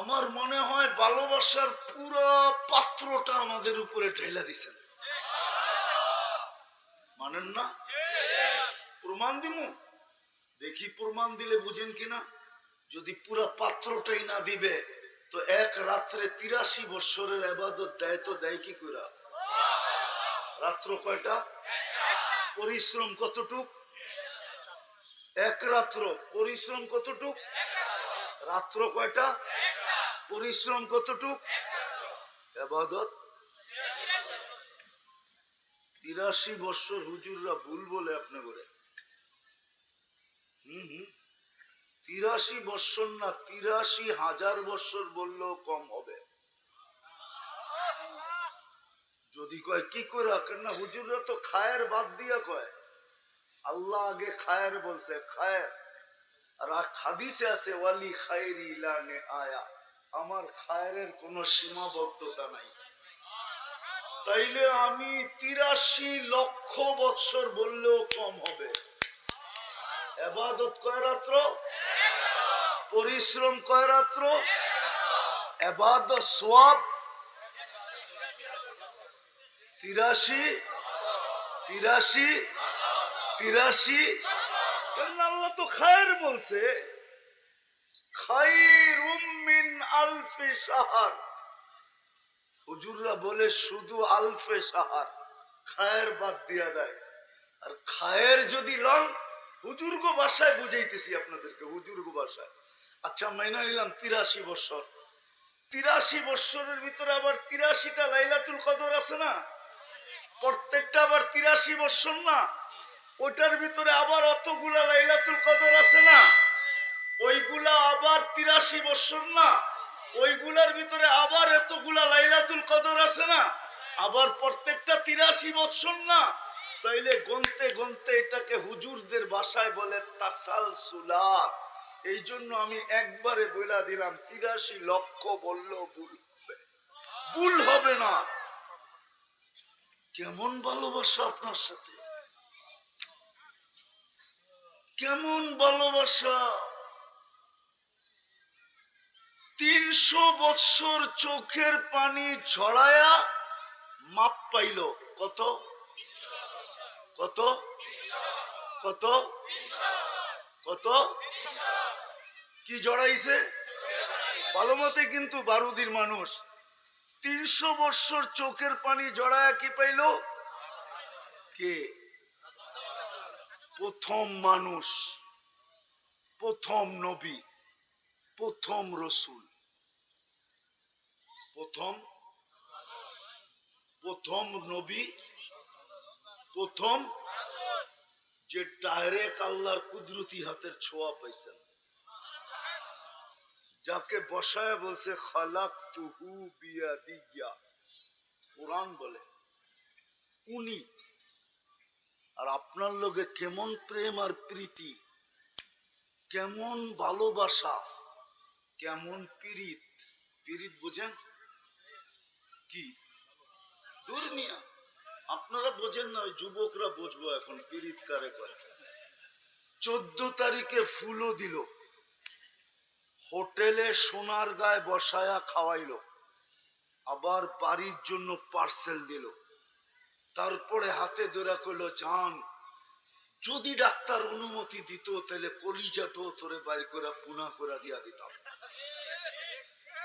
আমার মনে হয় ভালোবাসার পুরো পাত্রটা আমাদের উপরে ঢেলা দিছেন মানেন না? প্রমাণ দিমু? দেখি প্রমাণ দিলে বুঝেন কিনা? যদি পুরা পাত্রটাই না দিবে, তো এক রাত্রে তিরাশি বৎসরের আবাদত দেয় তো দেয় কি কইরা? রাত্র কয়টা? পরিশ্রম কতটুক? এক রাত্র পরিশ্রম কতটুক? রাত্র কয়টা? পরিশ্রম কতটুক? আবাদত তিরাশি বৎসর হুজুররা ভুল বলে আপনি করে হুম হুম। তিরাশি বৎসর না তিরাশি হাজার বৎসর বললেও কম হবে। যদি কয়, কি করে কেননা হুজুররা তো খায়ের বাদ দিয়া কয়। আল্লাহ আগে খায়ের বলছে, খায়ের। আর হাদিসে আছে, ওয়ালি খায়েরি ইলানে আয়া আমার খায়ের কোনো সীমাবদ্ধতা নাই। তাইলে আমি তিরাশি লক্ষ বৎসর বললেও কম হবে। এবাদত কয় রাত্র? পরিশ্রম কয় রাত্র? সোয়াব তিরাশি? তিরাশি? তিরাশি? আল্লাহ তো খায়ের বলছে। মিন আলফি সাহার হুজুররা বলে, শুধু আলফে সাহার খায়ের বাদ দিয়া দেয় আর খায়ের যদি লন হুজুর্গ ভাষায় বুঝাইতেছি আপনাদেরকে হুজুর্গ ভাষায় আচ্ছা মাইনা নিলাম তিরাশি বছর তিরাশি বৎসরের ভিতরে আবার তিরাশিটা লাইলাতুল কদর আছে না? প্রত্যেকটা আবার তিরাশি বৎসর না? ওইটার ভিতরে আবার অতগুলা লাইলাতুল কদর আছে না? ওইগুলা আবার তিরাশি বৎসর না। ওইগুলার ভিতরে আবার এতগুলা লাইলাতুল কদর আছে না। আবার প্রত্যেকটা তিরাশি বৎসর না। তাইলে গনতে গনতে এটাকে হুজুরদের ভাষায় বলে তাসাল সুলাত এই জন্য আমি একবারে বইলা দিলাম, তিরাশি লক্ষ বললেও ভুল হবে। ভুল হবে না। কেমন ভালোবাসা আপনার সাথে? কেমন ভালোবাসা? তিনশো বৎসর চোখের পানি ঝড়ায়া মাপ পাইল। কত? কত? কত? কত? কি জড়াইছে? ভালো মতে কিন্তু বারুদির মানুষ। তিনশো বৎসর চোখের পানি জড়ায়া কি পাইল? কে? প্রথম মানুষ। প্রথম নবী। প্রথম রসুল। প্রথম প্রথম নবী, প্রথম যে ডাইরেক্ট আল্লাহর কুদরতি হাতের ছোঁয়া পাইছেন। যাকে বসায় বলছে খালাক তুহু বিয়া দিয়া কোরআন বলে। উনি, আর আপনার লোকে কেমন প্রেম আর প্রীতি, কেমন ভালোবাসা। কেমন পীড়িত? পীড়িত বোঝেন? কি? দুর্মিয়া আপনারা বোঝেন না যুবকরা বুঝব এখন পীড়িত কারে করে। চোদ্দ তারিখে ফুলও দিল। হোটেলে সোনার গায়ে বসায়া খাওয়াইলো। আবার বাড়ির জন্য পার্সেল দিল। তারপরে হাতে ধরা করল যান যদি ডাক্তার অনুমতি দিত, তাহলে কলিজাটো তোরে বাইর করে পুনা করে দিয়া দিতাম।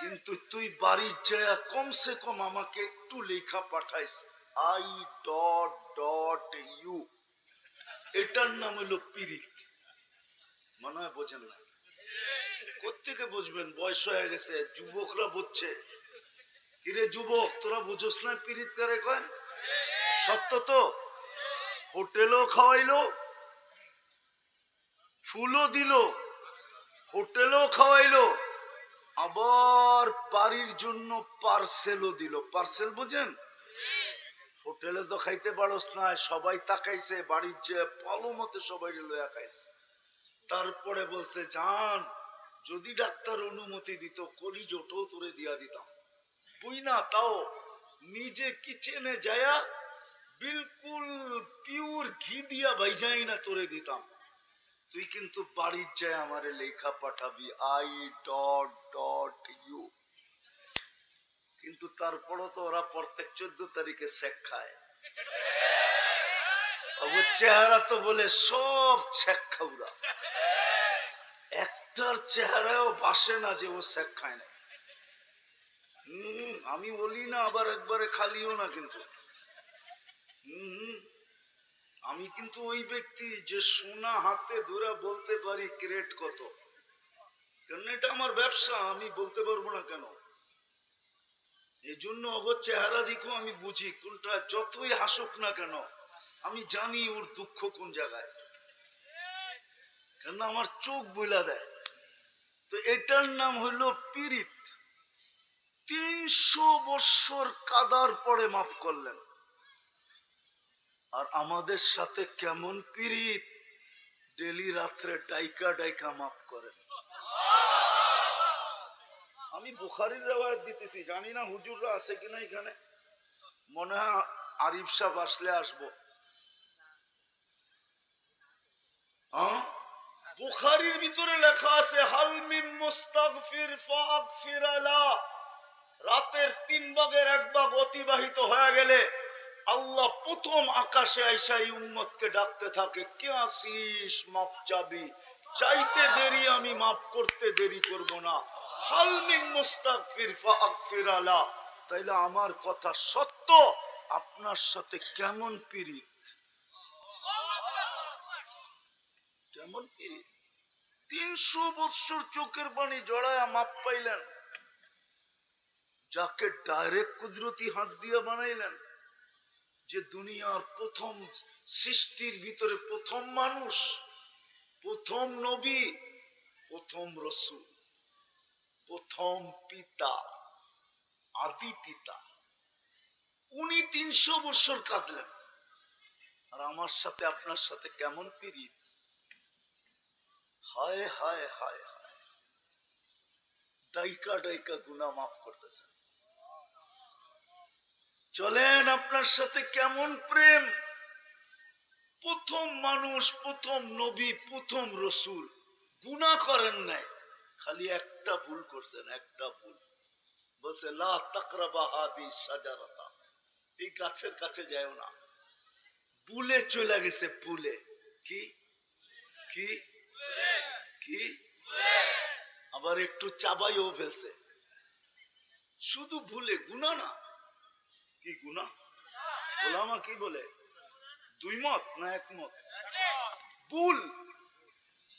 কিন্তু তুই বাড়ির যায় কমসে কম আমাকে একটু লেখা পাঠাইস। I dot dot you. এটার নাম হলো পিরিত মনে হয় বোঝেন না? কোথেকে বুঝবেন? বয়স হয়ে গেছে, যুবকরা বুঝছে। কিরে যুবক, তোরা বুঝোস না পিরিত করে কয়? সত্য তো? হোটেলও খাওয়াইলো ফুলও দিল, হোটেলও খাওয়াইলো, আবার বাড়ির জন্য পার্সেলও দিল। পার্সেল বুঝেন? হোটেলে তো খাইতে পারস না সবাই তাকাইছে, বাড়ির যে ভালো মতো সবাই লয়া খাইছে। তারপরে বলছে যান যদি ডাক্তার অনুমতি দিত কলি জোটো তোরে দিয়া দিতাম। বুই না, তাও নিজে কিচেনে যায়া বিলকুল পিওর ঘি দিয়া ভাইজাই না তোরে দিতাম। তুই কিন্তু বাড়ির যায় আমার লেখা পাঠাবি, আই ডট ডট ইউ। কিন্তু তারপরও তো ওরা প্রত্যেক চোদ্দ তারিখে শেখ খায়। চেহারা তো বলে সব শেখ খাউরা। একটার চেহারাও বাসে না যে ও শেখ খায় না। আমি বলি না আবার একবারে খালিও না কিন্তু। আমি কিন্তু ওই ব্যক্তি যে সোনা হাতে ধরে বলতে পারি ক্রেট কত? কারণ এটা আমার ব্যবসা? আমি বলতে পারব না কেন? এই জন্য অগর চেহারা দিকেও আমি বুঝি, কোনটা যতই হাসুক না কেন, আমি জানি ওর দুঃখ কোন জায়গায়। কেন আমার চোখ বইলা দেয়। তো এটার নাম হইল পীড়িত। তিনশো বৎসর কাদার পরে মাফ করলেন। আর আমাদের সাথে কেমন পীড়িত? ডেলি রাত্রে ডাইকা ডাইকা মাফ করেন। আমি বুখারির রেওয়ায়ত দিতেছি, জানি না হুজুররা আছে কিনা এখানে। মনে হয় আরিফ সাহ আসলে আসব। হ্যাঁ? বুখারির ভিতরে লেখা আছে হালমিম মুস্তাগফির ফাগফির আলা। রাতের তিন ভাগের এক ভাগ অতিবাহিত হয়ে গেলে আল্লাহ প্রথম আকাশে আইসা এই উম্মতকে ডাকতে থাকে, কে আসিস মাপ চাবি। চাইতে দেরি, আমি মাফ করতে দেরি করব না। হালমিন মুস্তাগফির ফাগফির আলা। তাইলে আমার কথা সত্য? আপনার সাথে কেমন পীড়িত? কেমন পীড়িত? তিনশো বৎসর চোখের পানি জড়ায়া মাপ পাইলেন। যাকে ডাইরেক্ট কুদরতি হাত দিয়ে বানাইলেন। যে দুনিয়ার প্রথম সৃষ্টির ভিতরে প্রথম মানুষ, প্রথম নবী, প্রথম রসুল, প্রথম পিতা, আদি পিতা। উনি তিনশো বছর কাঁদলেন। আর আমার সাথে আপনার সাথে কেমন পিরিত হায় হায় হায় হায়। ডাইকা ডাইকা গুনা মাফ করতেছেন। চলেন আপনার সাথে কেমন প্রেম? প্রথম মানুষ, প্রথম নবী, প্রথম রসুল। গুণা করেন নাই, খালি একটা ভুল করছেন, একটা ভুল। হাদি সাজারাতা এই গাছের কাছে যাও না। বুলে চলে গেছে, বুলে। কি? কি? কি? আবার একটু চাবাইও ফেলছে। শুধু ভুলে গুণা না। কি গুণা ওলামা কি বলে? দুই মত না একমত ভুল।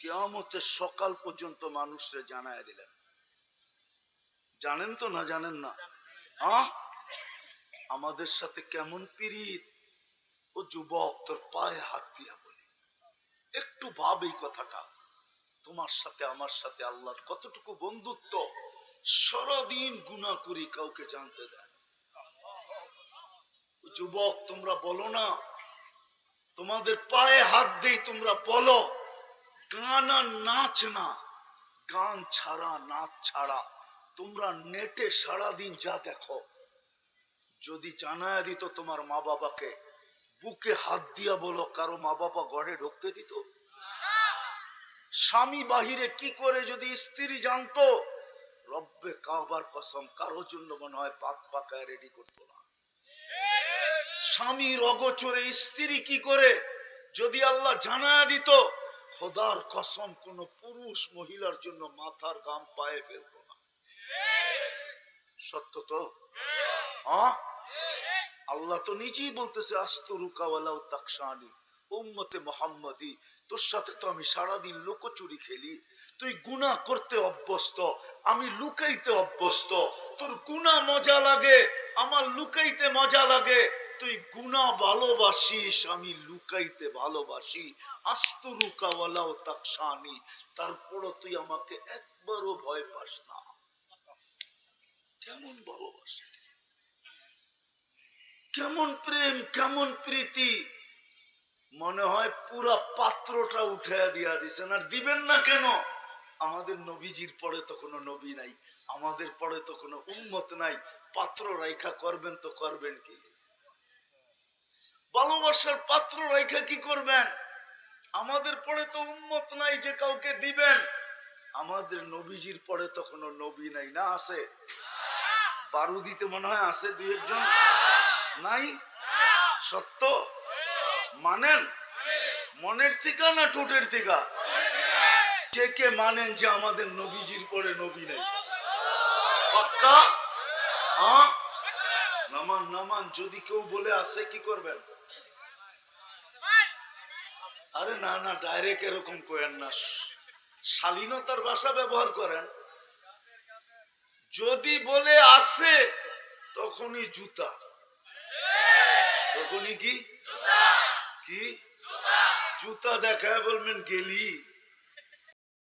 কেয়ামতের সকাল পর্যন্ত মানুষরে জানায় দিলেন। জানেন তো না জানেন না? আমাদের সাথে কেমন পিরিত ও যুবক, তোর পায়ে হাত দিয়া বলি। একটু ভাব এই কথাটা। তোমার সাথে, আমার সাথে আল্লাহর কতটুকু বন্ধুত্ব? সারাদিন গুণা করি, কাউকে জানতে দেয়। যুবক, তোমরা বলো না। তোমাদের পায়ে হাত দেই তোমরা বলো, গান নাচ না, গান ছাড়া, নাচ ছাড়া। তোমরা নেটে সারাদিন যা দেখো। যদি জানায় দিত তোমার মা বাবাকে বুকে হাত দিয়া বলো, কারও মা বাবা গড়ে ঢুকতে দিত। স্বামী বাহিরে কি করে যদি স্ত্রী জানতো? রব্বে কাবার কসম, কারোর জন্য মনে হয় পাক পাকায় রেডি করতো না। স্বামীর অগোচরে স্ত্রী কি করে? যদি আল্লাহ জানায় দিত, খোদার কসম কোন পুরুষ মহিলার জন্য মাথার গাম পায়ে ফেলতো না। সত্য তো? হ্যাঁ? আল্লাহ তো নিজেই বলতেছে আস্তরুকাওয়ালাও তাকসানি উম্মতে মোহাম্মদি, তোর সাথে তো আমি সারাদিন লুকোচুরি খেলি। তুই গুনাহ করতে অভ্যস্ত, আমি লুকাইতে অভ্যস্ত। তোর গুনাহ মজা লাগে, আমার লুকাইতে মজা লাগে। তুই গুনাহ ভালোবাসিস, আমি লুকাইতে ভালোবাসি। আস্ত আস্তরুকাওয়ালাও তাকসানি তারপরও তুই আমাকে একবারও ভয় পাস না। কেমন ভালোবাসি? কেমন প্রেম, কেমন প্রীতি। মনে হয় পুরা পাত্রটা উঠে দিয়া দিছেন। আর দিবেন না কেন? আমাদের নবীজির পরে তো কোনো নবী নাই, আমাদের পরে তো কোনো উম্মত নাই। পাত্র রাইখা করবেন তো করবেন কি? ভালোবাসার পাত্র রাইখা কি করবেন? আমাদের পরে তো উন্মত নাই যে কাউকে দিবেন। আমাদের নবীজির পরে তো কোনো নবী নাই না আছে? পারু দিতে মনে হয় আছে দুই একজন? নাই? সত্য? মানেন? মনের থেকে না ঠোঁটের থেকে কে কে মানেন যে আমাদের নবীজির পরে নবী নেই? পাক্কা? নামান নামান, যদি কেউ বলে আসে কি করবেন? আরে না না ডাইরেক্ট এরকম করেন না। শালীনতার ভাষা ব্যবহার করেন। যদি বলে আসে তখনই জুতা। তখনই কি? কি? জুতা দেখায় বলবেন গেলি।